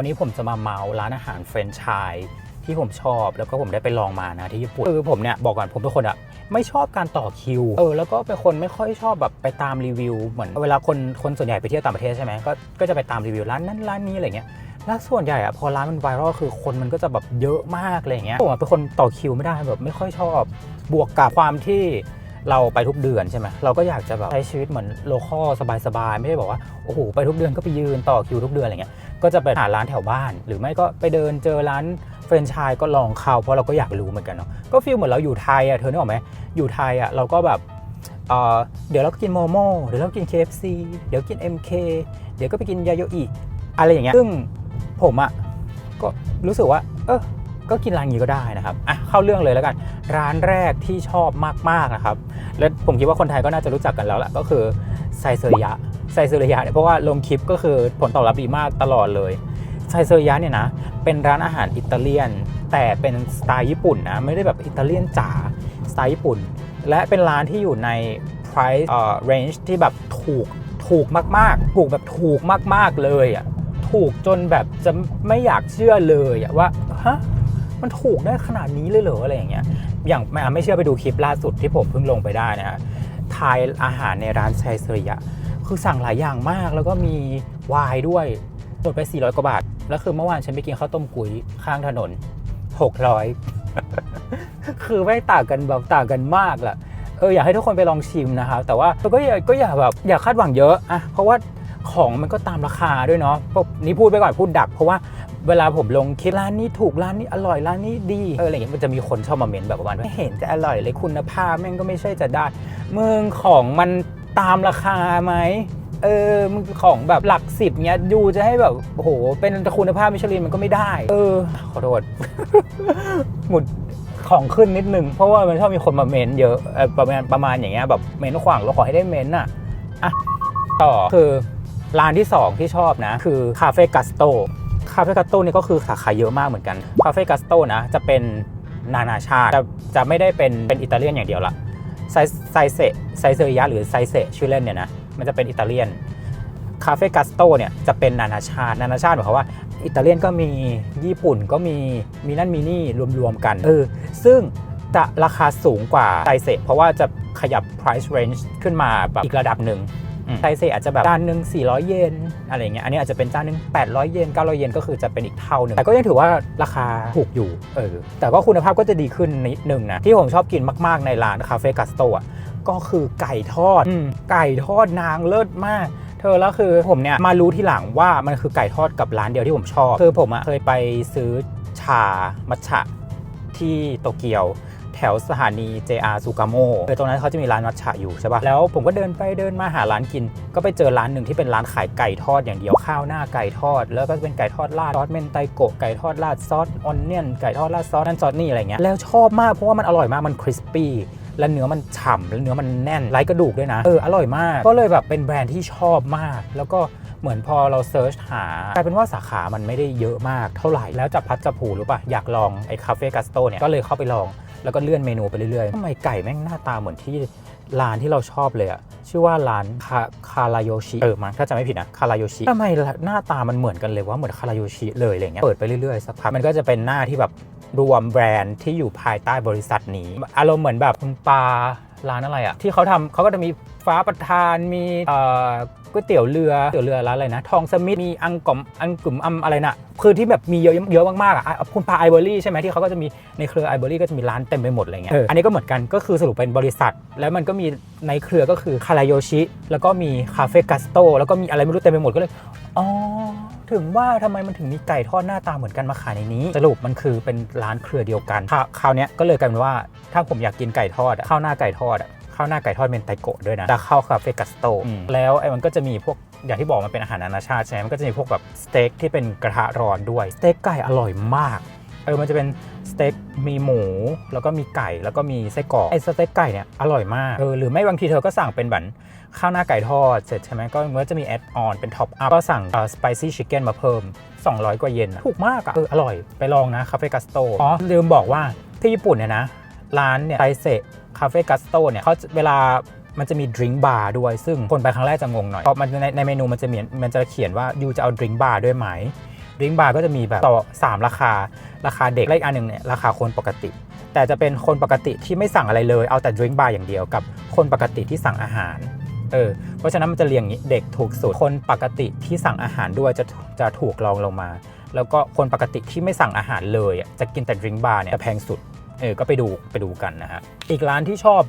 วันนี้ผมจะมาเมาส์ร้านอาหารเฟรนช์ชายที่ผมชอบแล้วก็ผมได้ไปลองมานะที่ญี่ปุ่นคือผมเนี่ยบอกก่อนผมเป็นคนอะไม่ชอบการต่อคิวเออแล้วก็เป็นคนไม่ค่อยชอบแบบไปตามรีวิวเหมือนเวลาคนคนส่วนใหญ่ไปเที่ยวต่างประเทศใช่ไหมก็ก็จะไปตามรีวิวร้านนั้นร้านนี้อะไรเงี้ยแล้วส่วนใหญ่อะพอร้านมันไวรัลคือคนมันก็จะแบบเยอะมากอะไรเงี้ยผมเป็นคนต่อคิวไม่ได้แบบไม่ค่อยชอบบวกกับความที่เราไปทุกเดือนใช่ไหมเราก็อยากจะแบบใช้ชีวิตเหมือนโลคอลสบายๆ ไม่ได้บอกว่า โอ้โห ไปทุกเดือนก็ไปยืนต่อคิวทุกเดือนอะไรเงี้ย ก็จะไปหาร้านแถวบ้าน หรือไม่ก็ไปเดินเจอร้านเฟรนช์ชายก็ลองเข้าเพราะเราก็อยากรู้เหมือนกันเนาะก็ฟีลเหมือนเราอยู่ไทยอะเธอนึกออกไหมอยู่ไทยอะเราก็แบบเเดี๋ยวเราก็กินโมโม่เดี๋ยวเรากิน KFC เดี๋ยวกิน MK เดี๋ยวก็ไปกินยาโยอิอะไรอย่างเงี้ยซึ่งผมอะก็รู้สึกว่าเออก็กินร้านนี้ก็ได้นะครับอะเข้าเรื่องเลยแล้วกัน ร้านแรกที่ชอบมากๆนะครับ และผมคิดว่าคนไทยก็น่าจะรู้จักกันแล้วแหละก็คือไซเซอริยะ ไซเซอริยะเนี่ยเพราะว่าลงคลิปก็คือผลตอบรับดีมากตลอดเลยไซเซอริยะเนี่ยนะ เป็นร้านอาหารอิตาเลียน แต่เป็นสไตล์ญี่ปุ่นนะ ไม่ได้แบบอิตาเลียนจ๋าสไตล์ญี่ปุ่น และเป็นร้านที่อยู่ใน price เอ่อ range ที่แบบถูกถูกมากๆ ถูกแบบถูกมากๆเลยอะถูกจนแบบจะไม่อยากเชื่อเลยอะว่าฮะมันถูกได้ขนาดนี้เลยเหรออะไรอย่างเงี้ยอย่างไม่ไม่เชื่อไปดูคลิปล่าสุดที่ผมเพิ่งลงไปได้นะฮะทายอาหารในร้านไซเซริยะ คือสั่งหลายอย่างมากแล้วก็มีไวน์ด้วยหมดไป 400 กว่าบาท แล้วคือเมื่อวานฉันไปกินข้าวต้มกุ้ยข้างถนน 600 คือไม่ต่างกันแบบต่างกันมากแหละเอออยากให้ทุกคนไปลองชิมนะครับแต่ว่าก็อย่าก็อย่าแบบอย่าคาดหวังเยอะอะเพราะว่าของมันก็ตามราคาด้วยเนาะนี่พูดไปก่อนพูดดัก เพราะว่าเวลาผมลงคลิปร้านนี้ถูกร้านนี้อร่อยร้านนี้ดีเอออะไรอย่างเงี้ยมันจะมีคนชอบมาเมนแบบประมาณว่าไม่เห็นจะอร่อยเลยคุณภาพแม่งก็ไม่ใช่จะได้เมึงของมัน ตามราคาไหมเออมึงของแบบหลักสิบเงี้ยยูจะให้แบบโอ้โห เป็นคุณภาพมิชลินมันก็ไม่ได้ เออ ขอโทษหมุดของขึ้นนิดนึง เพราะว่ามันชอบมีคนมาเมนเยอะเอ่อประมาณประมาณอย่างเงี้ยแบบเมนขวางเราขอให้ได้เมนอะอะต่อคือร้านที่ 2 ที่ชอบนะ คือคาเฟ่กัสโตคาเฟ่กัสโตนี่ก็คือสาขาเยอะมากเหมือนกันคาเฟ่กัสโตนะจะเป็นนานาชาติจะจะไม่ได้เป็นเป็นอิตาเลียนอย่างเดียวละ ไซไซเซไซเซริยะหรือไซเซชื่อเล่นเนี่ยนะมันจะเป็นอิตาเลียนคาเฟ่กัสโตเนี่ยจะเป็นนานาชาติ นานาชาติหมายความว่า อิตาเลียนก็มีญี่ปุ่นก็มีมีนั่นมีนี่รวมๆกันเออซึ่งจะราคาสูงกว่าไซเซเพราะว่าจะขยับ price range ขึ้นมาแบบอีกระดับหนึ่ง อืมไซเซอาจจะแบบจานหนึ่ง400 เยนอะไรอย่างเงี้ยอันนี้อาจจะเป็นจานหนึ่ง800 เยน900 เยนก็คือจะเป็นอีกเท่าหนึ่งแต่ก็ยังถือว่าราคาถูกอยู่เออแต่ก็คุณภาพก็จะดีขึ้นนิดนึงนะที่ผมชอบกินมากๆในร้านคาเฟ่กัสโตอะก็คือไก่ทอดอืมไก่ทอดนางเลิศมากเธอแล้วคือผมเนี่ยมารู้ทีหลังว่ามันคือไก่ทอดกับร้านเดียวที่ผมชอบคือผมอะเคยไปซื้อชามัทฉะที่โตเกียว แถวสถานี JR ซูกาโมเออตรงนั้นเขาจะมีร้านมัทฉะอยู่ใช่ปะแล้วผมก็เดินไปเดินมาหาร้านกิน ก็ไปเจอร้านหนึ่งที่เป็นร้านขายไก่ทอดอย่างเดียวข้าวหน้าไก่ทอด แล้วก็เป็นไก่ทอดราดซอสเมนไตโกะไก่ทอดราดซอสออนเนียนไก่ทอดราดซอสนั่นซอสนี่อะไรเงี้ยแล้วชอบมากเพราะว่ามันอร่อยมากมันคริสปี้และเนื้อมันฉ่ำและเนื้อมันแน่นไร้กระดูกด้วยนะเอออร่อยมาก ก็เลยแบบเป็นแบรนด์ที่ชอบมาก แล้วก็เหมือนพอเราเซิร์ชหากลายเป็นว่าสาขามันไม่ได้เยอะมากเท่าไหร่แล้วจับพัดจับผูรู้ป่ะอยากลองไอ้คาเฟ่กัสโตเนี่ยก็เลยเข้าไปลอง แล้วก็เลื่อนเมนูไปเรื่อยๆทำไมไก่แม่งหน้าตาเหมือนที่ร้านที่เราชอบเลยอะชื่อว่าร้านคาคาราโยชิเออมั้งถ้าจำไม่ผิดนะคาราโยชิทำไมหน้าตามันเหมือนกันเลยว่าเหมือนคาราโยชิเลยอะไรเงี้ยเปิดไปเรื่อยๆสักพักมันก็จะเป็นหน้าที่แบบรวมแบรนด์ที่อยู่ภายใต้บริษัทนี้อารมณ์เหมือนแบบคุณปา ร้านอะไรอะที่เขาทำเขาก็จะมีฟ้าประทานมีเอ่อก๋วยเตี๋ยวเรือก๋วยเตี๋ยวเรือร้านอะไรนะ ทองสมิธมีอังกอมอังกึมอัมอะไรนะคือที่แบบมีเยอะเยอะมากๆอะอะคุณปาไอเบอรี่ใช่ไหมที่เขาก็จะมีในเครือไอเบอรี่ก็จะมีร้านเต็มไปหมดอะไรเงี้ยเอออันนี้ก็เหมือนกันก็คือสรุปเป็นบริษัท แล้วมันก็มีในเครือก็คือคาราโยชิ แล้วก็มีคาเฟ่กัสโตแล้วก็มีอะไรไม่รู้เต็มไปหมดก็เลยอ๋อ ถึงว่าทำไมมันถึงมีไก่ทอดหน้าตาเหมือนกันมาขายในนี้ สรุปมันคือเป็นร้านเครือเดียวกันคราวคราวเนี้ยก็เลยกลายเป็นว่าถ้าผมอยากกินไก่ทอดอะข้าวหน้าไก่ทอดอะข้าวหน้าไก่ทอดเมนไตโกะด้วยนะแล้วข้าวคาเฟ่กัสโต แล้วไอ้มันก็จะมีพวกอย่างที่บอกมันเป็นอาหารนานาชาติใช่ไหมมันก็จะมีพวกแบบสเต็กที่เป็นกระทะร้อนด้วย สเต็กไก่อร่อยมาก เออ มันจะเป็นสเต็กมีหมู แล้วก็มีไก่ แล้วก็มีไส้กรอก ไอ้สเต็กไก่เนี่ยอร่อยมาก เออ หรือไม่บางทีเธอก็สั่งเป็นแบบ ข้าวหน้าไก่ทอดเสร็จใช่ไหมก็มันก็จะมีแอดออนเป็นท็อปอัพก็สั่งสไปซี่ชิคเก้นมาเพิ่ม 200 กว่าเยนถูกมากอะเอออร่อยไปลองนะคาเฟ่กัสโตอ๋อลืมบอกว่าที่ญี่ปุ่นเนี่ยนะ ร้านเนี่ยไทเซคาเฟ่กัสโตเนี่ยเขาเวลามันจะมีดริงก์บาร์ด้วย ซึ่งคนไปครั้งแรกจะงงหน่อยเพราะมันในในเมนูมันจะเหมียนมันจะเขียนว่ายูจะเอาดริงก์บาร์ด้วยไหมดริงก์บาร์ก็จะมีแบบต่อ 3 ราคา ราคาเด็กและอีกอันหนึ่งเนี่ยราคาคนปกติ แต่จะเป็นคนปกติที่ไม่สั่งอะไรเลย เอาแต่ดริงก์บาร์อย่างเดียวกับคนปกติที่สั่งอาหาร เออเพราะฉะนั้นมันจะเรียงอย่างนี้เด็กถูกสุด คนปกติที่สั่งอาหารด้วยจะจะถูกรองลงมา แล้วก็คนปกติที่ไม่สั่งอาหารเลยจะกินแต่ดริงก์บาร์เนี่ยจะแพงสุดเออก็ไปดูไปดูกันนะฮะอีกร้านที่ชอบ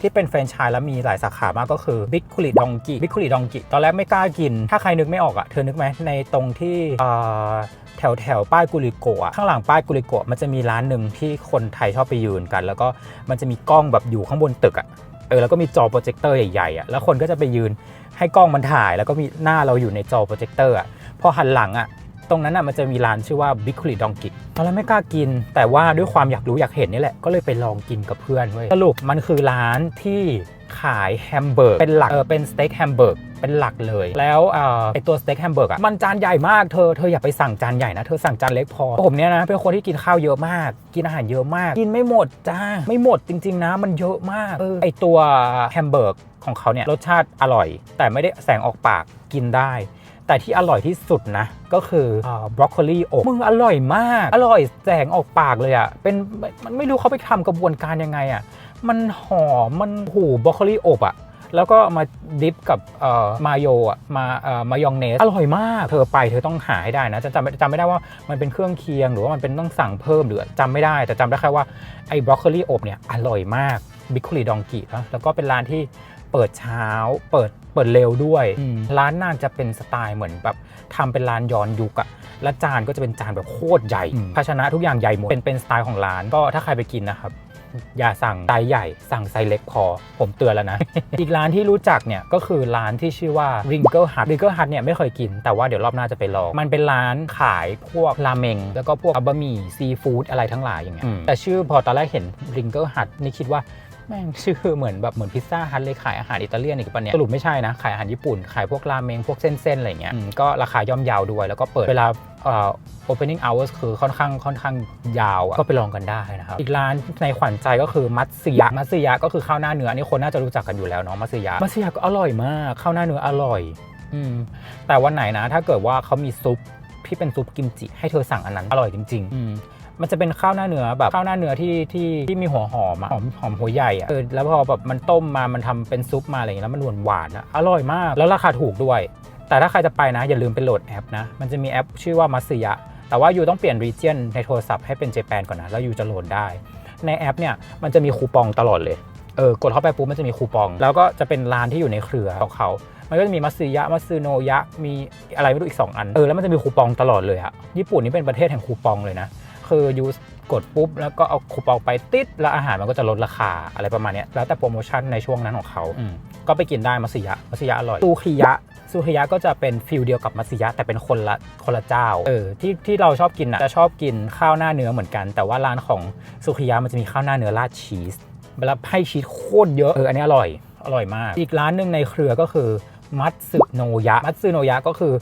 ที่เป็นแฟรนไชส์แล้วมีหลายสาขามากก็คือบิ๊กคุริดองกิบิ๊กคุริดองกิตอนแรกไม่กล้ากิน ถ้าใครนึกไม่ออกอะเธอนึกไหมในตรงที่แถวแถวป้ายกุลิโกะข้างหลังป้ายกุลิโกะมันจะมีร้านหนึ่งที่คนไทยชอบไปยืนกัน แล้วก็มันจะมีกล้องแบบอยู่ข้างบนตึกอะ เออแล้วก็มีจอโปรเจคเตอร์ใหญ่ๆอะแล้วคนก็จะไปยืนให้กล้องมันถ่าย แล้วก็มีหน้าเราอยู่ในจอโปรเจคเตอร์อะพอหันหลังอะ ตรงนั้นอะมันจะมีร้านชื่อว่าบิ๊กคุริดองกิตอนแรกไม่กล้ากิน แต่ว่าด้วยความอยากรู้อยากเห็นนี่แหละ ก็เลยไปลองกินกับเพื่อนเว้ยสรุปมันคือร้านที่ขายแฮมเบอร์กเป็นหลักเออเป็นสเต็กแฮมเบอร์กเป็นหลักเลย แล้วเอ่อไอตัวสเต็กแฮมเบอร์กอะมันจานใหญ่มากเธอเธออย่าไปสั่งจานใหญ่นะ เธอสั่งจานเล็กพอ ผมเนี่ยนะ เป็นคนที่กินข้าวเยอะมาก กินอาหารเยอะมาก กินไม่หมดจ้า ไม่หมดจริง ๆ นะ มันเยอะมากเออไอตัวแฮมเบอร์กของเขาเนี่ยรสชาติอร่อย แต่ไม่ได้แสงออกปากกินได้ แต่ที่อร่อยที่สุดนะ ก็คือบรอกโคลีอบมึงอร่อยมาก อร่อยแสงออกปากเลยอะ่ะเป็นมันไม่รู้เขาไปทำกระบวนการยังไงอะ่ะมันหอมมันหูบรอกโคลีอบอะ่ะแล้วก็มาดิฟกับเอ่อมาโยอะมาเอ่อมายองเนส อร่อยมาก เธอไปเธอต้องหาให้ได้นะจะจำไม่จำไม่ได้ว่ามันเป็นเครื่องเคียง หรือว่ามันเป็นต้องสั่งเพิ่มหรือจำไม่ได้ แต่จำได้แค่ว่าไอ้บรอกโคลีอบเนี่ยอร่อยมากบิคคุรีดองกินะแล้วก็เป็นร้านที่ เปิดเช้า เปิดเปิดเร็วด้วย ร้านน่าจะเป็นสไตล์เหมือนแบบทำเป็นร้านย้อนยุคอะและจานก็จะเป็นจานแบบโคตรใหญ่ ภาชนะทุกอย่างใหญ่หมดเป็นเป็นสไตล์ของร้านก็ถ้าใครไปกินนะครับอย่าสั่งไซส์ใหญ่ สั่งไซส์เล็กพอ ผมเตือนแล้วนะ อีกร้านที่รู้จักเนี่ยก็คือร้านที่ชื่อว่า Wrinkle Hut Wrinkle Hut เนี่ยไม่เคยกิน แต่ว่าเดี๋ยวรอบหน้าจะไปลอง มันเป็นร้านขายพวกราเมง แล้วก็พวกบะหมี่ซีฟู้ดอะไรทั้งหลายอย่างเงี้ยแต่ชื่อพอตอนแรกเห็น Wrinkle Hut นี่คิดว่า แม่งชื่อเหมือนแบบเหมือนพิซซ่าฮัทเลยขายอาหารอิตาเลียนอีกปะเนี่ยสรุปไม่ใช่นะ ขายอาหารญี่ปุ่น ขายพวกราเมงพวกเส้นๆอะไรเงี้ยอืมก็ราคาย่อมเยาวด้วย แล้วก็เปิดเวลาเอ่อ opening hours คือค่อนข้างค่อนข้างยาวอะก็ไปลองกันได้นะครับ อีกร้านในขวัญใจก็คือมัตสึยะมัตสึยะก็คือข้าวหน้าเนื้ออันนี่คนน่าจะรู้จักกันอยู่แล้วเนาะมัตสึยะมัตสึยะก็อร่อยมากข้าวหน้าเนื้ออร่อยอืมแต่วันไหนนะ ถ้าเกิดว่าเขามีซุปที่เป็นซุปกิมจิให้เธอสั่งอันนั้นอร่อยจริงๆอื มันจะเป็นข้าวหน้าเนื้อแบบข้าวหน้าเนื้อที่ที่ที่มีหัวหอมอะหอมหอมหัวใหญ่อะเออแล้วพอแบบมันต้มมามันทำเป็นซุปมาอะไรอย่างเงี้ยแล้วมันหวานหวานๆอะอร่อยมากแล้วราคาถูกด้วย แต่ถ้าใครจะไปนะ อย่าลืมไปโหลดแอปนะ มันจะมีแอปชื่อว่ามัตสึยะแต่ว่ายูต้องเปลี่ยน region ในโทรศัพท์ให้เป็นเจแปนก่อนนะแล้วยูจะโหลดได้ ในแอปเนี่ยมันจะมีคูปองตลอดเลยเออกดเข้าไปปุ๊บมันจะมีคูปอง แล้วก็จะเป็นร้านที่อยู่ในเครือของเขามันก็จะมีมัตสึยะมัตสึโนยะมีอะไรไม่รู้อีก 2 อัน เออ แล้วมันจะมีคูปองตลอดเลยอะญี่ปุ่นนี่เป็นประเทศแห่งคูปองเลยนะ คือยูกดปุ๊บแล้วก็เอาคูปองไปติดแล้วอาหารมันก็จะลดราคาอะไรประมาณเนี้ยแล้วแต่โปรโมชั่นในช่วงนั้นของเขาอืมก็ไปกินได้มัตสึยะมัตสึยะอร่อยซูคิยะซูคิยะก็จะเป็นฟิลเดียวกับมัตสึยะแต่เป็นคนละคนละเจ้าเออที่ที่เราชอบกินอะจะชอบกินข้าวหน้าเนื้อเหมือนกัน แต่ว่าร้านของซูคิยะมันจะมีข้าวหน้าเนื้อราดชีสแล้วให้ชีสโคตรเยอะเอออันนี้อร่อยอร่อยมาก อีกร้านหนึ่งในเครือก็คือมัตสึโนยะมัตสึโนยะก็คือ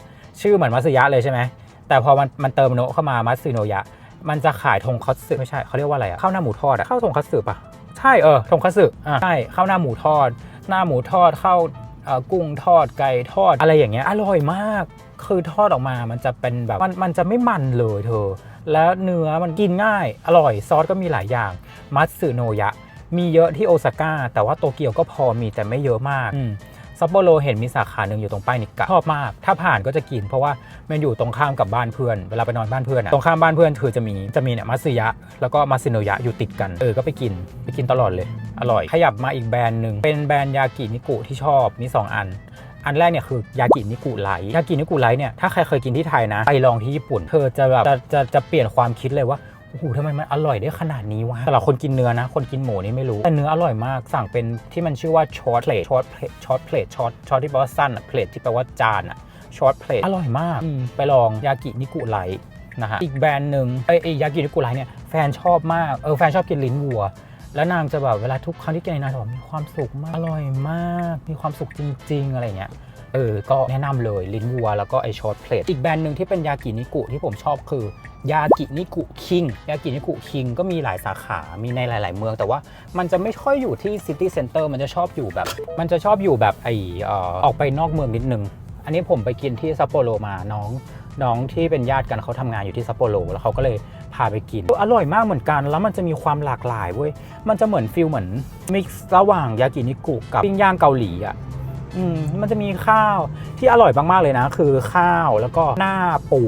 ชื่อเหมือนมัตสึยะเลยใช่ไหมแต่พอมันมันเติมโนะเข้ามามัตสึโนยะ มันจะขายทงคัตสึไม่ใช่เขาเรียกว่าอะไรอะข้าวหน้าหมูทอดอะข้าวทงคัตสึปะใช่เออทงคัตสึอะใช่ข้าวหน้าหมูทอด หน้าหมูทอดข้าวเอ่อกุ้งทอดไก่ทอดอะไรอย่างเงี้ยอร่อยมาก คือทอดออกมามันจะเป็นแบบมันมันจะไม่มันเลยเธอ แล้วเนื้อมันกินง่ายอร่อยซอสก็มีหลายอย่าง มัตสึโนยะ มีเยอะที่โอซาก้าแต่ว่าโตเกียวก็พอมีแต่ไม่เยอะมากอืม ซัปโปโรเห็นมีสาขาหนึ่งอยู่ตรงป้ายนิกะชอบมาก ถ้าผ่านก็จะกิน เพราะว่ามันอยู่ตรงข้ามกับบ้านเพื่อน เวลาไปนอนบ้านเพื่อนอะตรงข้ามบ้านเพื่อนคือจะมีจะมีเนี่ยมัตสึยะ แล้วก็มัตสึโนยะอยู่ติดกัน เออ ก็ไปกินไปกินตลอดเลย อร่อย ขยับมาอีกแบรนด์หนึ่งเป็นแบรนด์ยากินิกุที่ชอบมี2อันอันแรกเนี่ยคือยากินิกุไลยากินิกุไลเนี่ยถ้าใครเคยกินที่ไทยนะไปลองที่ญี่ปุ่น เธอจะแบบจะจะจะเปลี่ยนความคิดเลยว่า โอ้โหทำไมมันอร่อยได้ขนาดนี้วะสำหรับคนกินเนื้อนะ คนกินหมูนี่ไม่รู้ แต่เนื้ออร่อยมาก สั่งเป็นที่มันชื่อว่าช็อตเพลทช็อตเพลทช็อตเพลทช็อตช็อตที่แปลว่าสั้นอะเพลทที่แปลว่าจานอะช็อตเพลทอร่อยมากอืมไปลองยากินิกุไลท์นะฮะ อีกแบรนด์หนึ่งไอ้ไอ้ยากินิกุไลท์เนี่ยแฟนชอบมาก เออแฟนชอบกินลิ้นวัว แล้วนางจะแบบเวลาทุกครั้งที่กินในนางจะบอกมีความสุขมาก อร่อยมาก มีความสุขจริง ๆ อะไรเงี้ย เออ ก็แนะนำเลยลิ้นวัวแล้วก็ไอช็อตเพลทอีกแบรนด์หนึ่งที่เป็นยากินิกุที่ผมชอบคือยากินิกุคิง ยากินิกุคิงก็มีหลายสาขา มีในหลาย ๆ เมือง แต่ว่ามันจะไม่ค่อยอยู่ที่ซิตี้เซ็นเตอร์ มันจะชอบอยู่แบบ มันจะชอบอยู่แบบไอออออกไปนอกเมืองนิดนึง อันนี้ผมไปกินที่ซัปโปโรมาน้อง น้องที่เป็นญาติกันเขาทำงานอยู่ที่ซัปโปโรแล้วเขาก็เลยพาไปกิน อร่อยมากเหมือนกัน แล้วมันจะมีความหลากหลายเว้ย มันจะเหมือนฟิลเหมือนมิกซ์ระหว่างยากินิกุกับปิ้งย่างเกาหลีอะ อืมมันจะมีข้าวที่อร่อยมากๆเลยนะ คือข้าวแล้วก็หน้าปู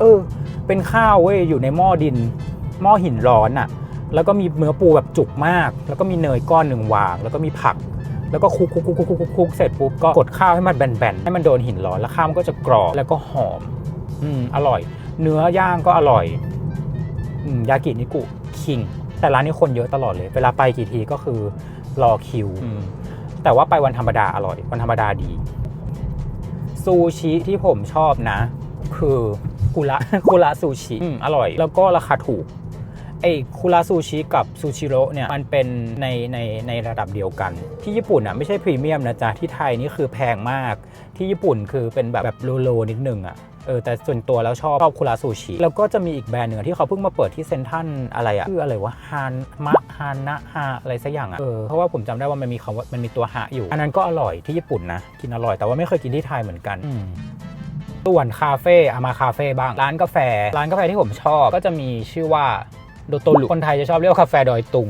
เออ เป็นข้าวเว้ยอยู่ในหม้อดิน หม้อหินร้อนอะ แล้วก็มีเนื้อปูแบบจุกมาก แล้วก็มีเนยก้อนหนึ่งวาง แล้วก็มีผัก แล้วก็คลุกคุกคุกคุกคุกคุกเสร็จปุ๊บก็กดข้าวให้มันแบนๆให้มันโดนหินร้อนแล้วข้าวมันก็จะกรอบแล้วก็หอม อืมอร่อย เนื้อย่างก็อร่อยอืมยากินิกุคิงแต่ร้านนี้คนเยอะตลอดเลย เวลาไปกี่ทีก็คือรอคิวอ แต่ว่าไปวันธรรมดาอร่อย วันธรรมดาดี ซูชิที่ผมชอบนะ คือคุระคุระซูชิอืมอร่อย แล้วก็ราคาถูกไอ้คุระซูชิกับซูชิโร่เนี่ยมันเป็นในในในระดับเดียวกัน ที่ญี่ปุ่นอะไม่ใช่พรีเมียมนะจ๊ะ ที่ไทยนี่คือแพงมากที่ญี่ปุ่นคือเป็นแบบแบบโลโลนิดนึงอะ เออแต่ส่วนตัวแล้วชอบชอบคุระซูชิ แล้วก็จะมีอีกแบรนด์หนึ่งที่เขาเพิ่งมาเปิดที่เซนทันอะไรอะชื่ออะไรวะฮานมะฮานะฮาอะไรสักอย่างอะเออเพราะว่าผมจำได้ว่ามันมีคำว่ามันมีตัวฮะอยู่ อันนั้นก็อร่อยที่ญี่ปุ่นนะกินอร่อยแต่ว่าไม่เคยกินที่ไทยเหมือนกันส่วนคาเฟ่อามาคาเฟ่บ้างร้านกาแฟ ร้านกาแฟที่ผมชอบก็จะมีชื่อว่าโดโตรุคนไทยจะชอบเรียกว่ากาแฟดอยตุง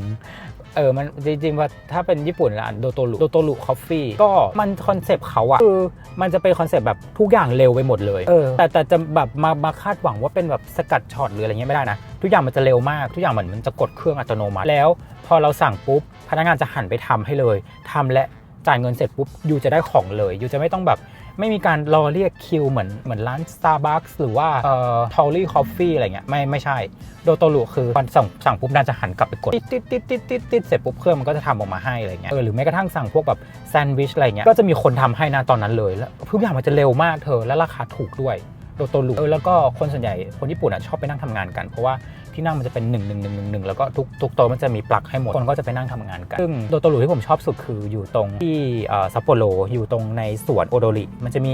เออมันจริงๆว่าถ้าเป็นญี่ปุ่นร้านโดโตรุโดโตรุคอฟฟี่ก็มันคอนเซปต์เขาอะคือมันจะเป็นคอนเซปต์แบบทุกอย่างเร็วไปหมดเลยเออแต่แต่จะแบบมามาคาดหวังว่าเป็นแบบสกัดช็อตหรืออะไรเงี้ยไม่ได้นะ ทุกอย่างมันจะเร็วมาก ทุกอย่างเหมือนมันจะกดเครื่องอัตโนมัติแล้ว พอเราสั่งปุ๊บพนักงานจะหันไปทำให้เลยทำและจ่ายเงินเสร็จปุ๊บยูจะได้ของเลยยูจะไม่ต้องแบบ ไม่มีการรอเรียกคิวเหมือนเหมือนร้าน Starbucks หรือว่าเอ่อ t o l l y Coffee อะไรเงี้ยไม่ไม่ใช่ โดโตรุคือวันสั่งสั่งปุ๊บน่าจะหันกลับไปกดติดติดติดติดติดติดเสร็จปุ๊บเครื่องมันก็จะทำออกมาให้อะไรเงี้ยเออหรือแม้กระทั่งสั่งพวกแบบแซนด์วิชอะไรเงี้ยก็จะมีคนทำให้นะตอนนั้นเลยแล้วทุกอย่างมันจะเร็วมากเธอและราคาถูกด้วย โดโตรุเออแล้วก็คนส่วนใหญ่คนญี่ปุ่นอะชอบไปนั่งทำงานกัน เพราะว่า ที่นั่งมันจะเป็น1 1 1 1 1 แล้วก็ทุกทุกโต๊ะมันจะมีปลั๊กให้หมด คนก็จะไปนั่งทำงานกัน ซึ่งโดโตรุที่ผมชอบสุดคืออยู่ตรงที่เอ่อซัปโปโรอยู่ตรงในสวนโอโดริมันจะมี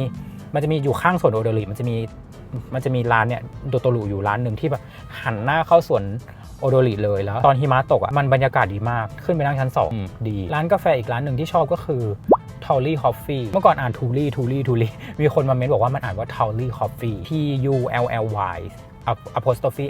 มันจะมีอยู่ข้างสวนโอโดริมันจะมีมันจะมีร้านเนี่ยโดโตรุอยู่ร้านหนึ่งที่แบบหันหน้าเข้าสวนโอโดริเลยแล้ว ตอนหิมะตกอะมันบรรยากาศดีมากขึ้นไปนั่งชั้น2อืมดี ร้านกาแฟอีกร้านหนึ่งที่ชอบก็คือทอลลี่คอฟฟี่เมื่อก่อนอ่านทูลี่ทูลี่ทูลี่มีคนมาเม้นบอกว่ามันอ่านว่าทอลลี่คอฟฟี่ T U L L Y apostrophe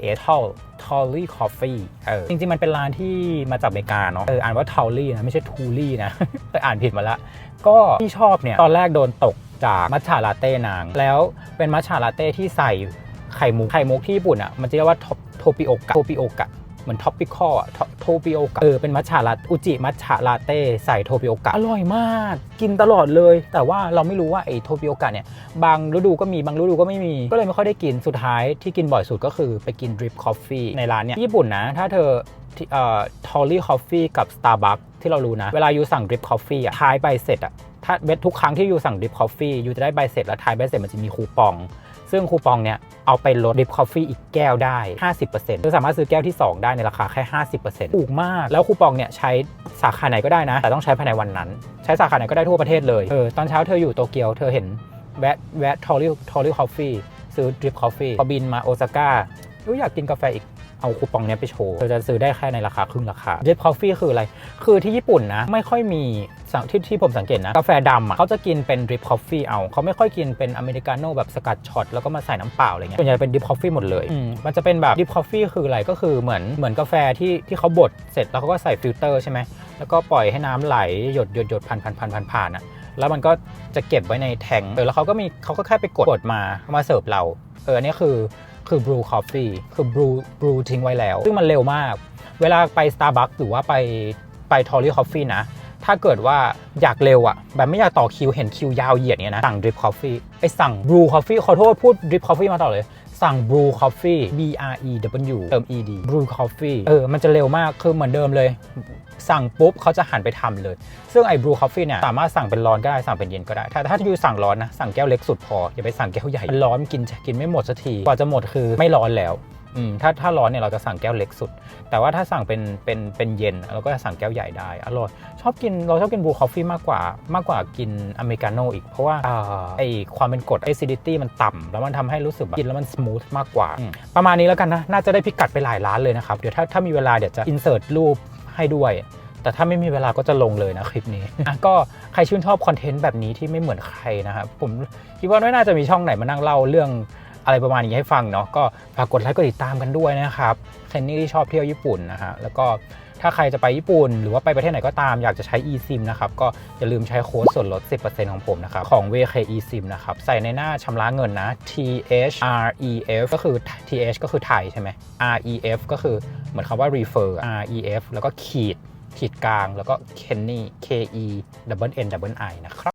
a tall tolly coffee เออจริงๆ มันเป็นร้านที่มาจากอเมริกาเนาะเอออ่านว่า tolly นะไม่ใช่ tully นะเคยอ่านผิดมาละ ก็ที่ชอบเนี่ย ตอนแรกโดนตกจากมัทฉาลาเต้นาง แล้วเป็นมัทฉาลาเต้ที่ใส่ไข่มุกไข่มุกที่ญี่ปุ่นอะมันจะเรียกว่าโทปิโอกะโทปิโอกะ เหมือนท็อปปิคอลโทปิโอกะเออเป็นมัทฉาลาอุจิมัทฉาลาเต้ใส่โทปิโอกะอร่อยมาก กินตลอดเลย แต่ว่าเราไม่รู้ว่าไอ้โทปิโอกะเนี่ยบางฤดูก็มีบางฤดูก็ไม่มี ก็เลยไม่ค่อยได้กินสุดท้ายที่กินบ่อยสุดก็คือไปกินดริปคอฟฟี่ในร้านเนี่ยญี่ปุ่นนะ ถ้าเธอที่เอ่อทอลลี่คอฟฟี่กับ Starbucks ที่เรารู้นะ เวลาอยู่สั่งดริปคอฟฟี่อะท้ายใบเสร็จอะถ้าเวททุกครั้งที่อยู่สั่งดริปคอฟฟี่ยูจะได้ใบเสร็จแล้วท้ายใบเสร็จมันจะมีคูปอง ซึ่งคูปองเนี่ยเอาไปลดดริปคอฟฟี่อีกแก้วได้ 50%คือสามารถซื้อแก้วที่ 2 ได้ในราคาแค่ 50%ถูกมาก แล้วคูปองเนี่ยใช้สาขาไหนก็ได้นะ แต่ต้องใช้ภายในวันนั้น ใช้สาขาไหนก็ได้ทั่วประเทศเลย เออ ตอนเช้าเธออยู่โตเกียว เธอเห็นแวะแวะทอริลทอริลคอฟฟี่ซื้อดริปคอฟฟี่พอบินมาโอซาก้าอุ๊ยอยากกินกาแฟอีก เอาคูปองเนี้ยไปโชว์เธอจะซื้อได้แค่ในราคาครึ่งราคาดริปคอฟฟี่คืออะไร คือที่ญี่ปุ่นนะไม่ค่อยมีสังที่ที่ผมสังเกตนะกาแฟดำอะเขาจะกินเป็นดริปคอฟฟี่เอาเขาไม่ค่อยกินเป็นอเมริกาโน่แบบสกัดช็อตแล้วก็มาใส่น้ำเปล่าอะไรเงี้ยส่วนใหญ่เป็นดริปคอฟฟี่หมดเลยอืมมันจะเป็นแบบดริปคอฟฟี่คืออะไรก็คือเหมือนเหมือนกาแฟที่ที่เขาบดเสร็จแล้วเขาก็ใส่ฟิลเตอร์ใช่ไหมแล้วก็ปล่อยให้น้ำไหลหยดหยดหยดผ่านผ่านผ่านผ่านผ่านอะแล้วมันก็จะเก็บไว้ในแทงเออแล้วเขาก็มีเขาก็แค่ไปกดกดมามาเสิร์ฟเราเอออันนี้คือ คือ brew coffee คือ brew brew ทิ้งไว้แล้ว ซึ่งมันเร็วมาก เวลาไป Starbucks หรือว่าไปไป tory coffee นะ ถ้าเกิดว่าอยากเร็วอะแบบไม่อยากต่อคิวเห็นคิวยาวเหยียดเนี้ยนะ สั่ง drip coffee ไอสั่ง brew coffee ขอโทษพูด drip coffee มาต่อเลย สั่งบรูคอฟฟี่ B R E W เติม E D บรูคอฟฟี่เออ มันจะเร็วมาก คือเหมือนเดิมเลย สั่งปุ๊บเขาจะหันไปทำเลย ซึ่งไอ้บรูคอฟฟี่เนี่ย สามารถสั่งเป็นร้อนก็ได้ สั่งเป็นเย็นก็ได้ ถ้าถ้าอยู่สั่งร้อนนะ สั่งแก้วเล็กสุดพอ อย่าไปสั่งแก้วใหญ่ มันร้อนกินกินไม่หมดสักที กว่าจะหมดคือไม่ร้อนแล้ว อืมถ้าถ้าร้อนเนี่ยเราจะสั่งแก้วเล็กสุด แต่ว่าถ้าสั่งเป็นเป็นเป็นเย็นเราก็จะสั่งแก้วใหญ่ได้อร่อยชอบกินเราชอบกินบลูคอฟฟี่มากกว่ามากกว่ากินอเมริกาโน่อีกเพราะว่าอ่าไอความเป็นกรด acidity มันต่ำแล้วมันทำให้รู้สึกแบบกินแล้วมันสมูทมากกว่าอืมประมาณนี้แล้วกันนะ น่าจะได้พิกัดไปหลายร้านเลยนะครับ เดี๋ยวถ้าถ้ามีเวลาเดี๋ยวจะ insert รูปให้ด้วยแต่ถ้าไม่มีเวลาก็จะลงเลยนะคลิปนี้อะก็ใครชื่นชอบคอนเทนต์แบบนี้ที่ไม่เหมือนใครนะครับ ผมคิดว่าไม่น่าจะมีช่องไหนมานั่งเล่าเรื่อง อะไรประมาณนี้ให้ฟังเนาะก็ฝากกดไลค์กดติดตามกันด้วยนะครับเคนนี่ที่ชอบเที่ยวญี่ปุ่นนะฮะแล้วก็ถ้าใครจะไปญี่ปุ่น หรือว่าไปประเทศไหนก็ตามอยากจะใช้ eSIM นะครับ ก็อย่าลืมใช้โค้ดส่วนลด 10%ของผมนะครับ ของ VK eSIM นะครับ ใส่ในหน้าชำระเงินนะ THREF ก็คือ TH ก็คือไทยใช่ไหม REF ก็คือเหมือนคำว่า refer REF แล้วก็ขีด ขีดกลางแล้วก็ Kenny K E double N double I นะครับ